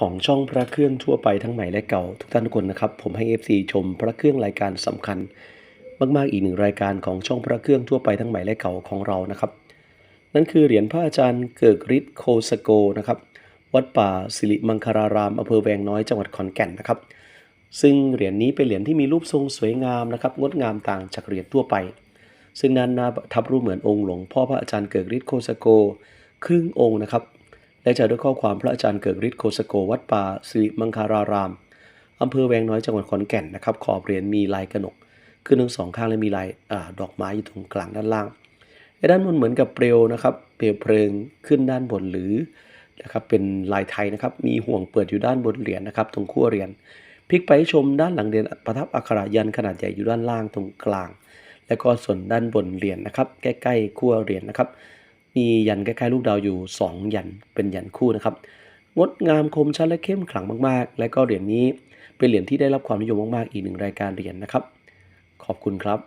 ของช่องพระเครื่องทั่วไปทั้งใหม่และเก่า ทุกท่านทุกคนนะครับ ผมให้ FC ชมพระเครื่องรายการสำคัญ มากๆอีกหนึ่งรายการของช่องพระเครื่องทั่วไปทั้งใหม่และเก่าของเรานะครับ นั่นคือเหรียญพระอาจารย์เกิกฤทธิ์โคสโกนะครับวัดป่าสิริมังคารารามอำเภอแวงน้อยจังหวัดขอนแก่นนะครับ ซึ่งเหรียญนี้เป็นเหรียญที่มีรูปทรงสวยงามนะครับงดงามต่างจากเหรียญทั่วไป ซึ่งด้านนาประทับรูปเหมือนองค์หลวงพ่อพระอาจารย์เกิกฤทธิ์โคสโก ครึ่งองค์นะครับ และจะด้วยข้อความพระอาจารย์เกิกฤทธิ์โคสโกวัดป่าสิริมังคารารามอำเภอแวงน้อยจังหวัดขอนแก่นนะครับ ขอบเหรียญมีลายกระหนกขึ้นทั้งสองข้างและมีลายอดอกไม้อยู่ตรงกลางด้านล่างและด้านบนเหมือนกับเปลวนะครับ เปลวเพลิงขึ้นด้านบนหรือนะครับเป็นลายไทยนะครับ มีห่วงเปิดอยู่ด้านบนเหรียญนะครับ ตรงขั้วเหรียญพลิกไปชมด้านหลังเหรียญประทับอักขระยันขนาดใหญ่อยู่ด้านล่างตรงกลาง แล้วก็ส่วนด้านบนเหรียญนะครับ ใกล้ๆขั้วเหรียญนะครับ มียันคล้ายๆลูกดาวอยู่ 2 ยันเป็นยันคู่นะครับ งดงามคมชัดและเข้มขลังมากๆ และก็เหรียญนี้เป็นเหรียญที่ได้รับความนิยมมากๆ อีกหนึ่งรายการเหรียญนะครับ ขอบคุณครับ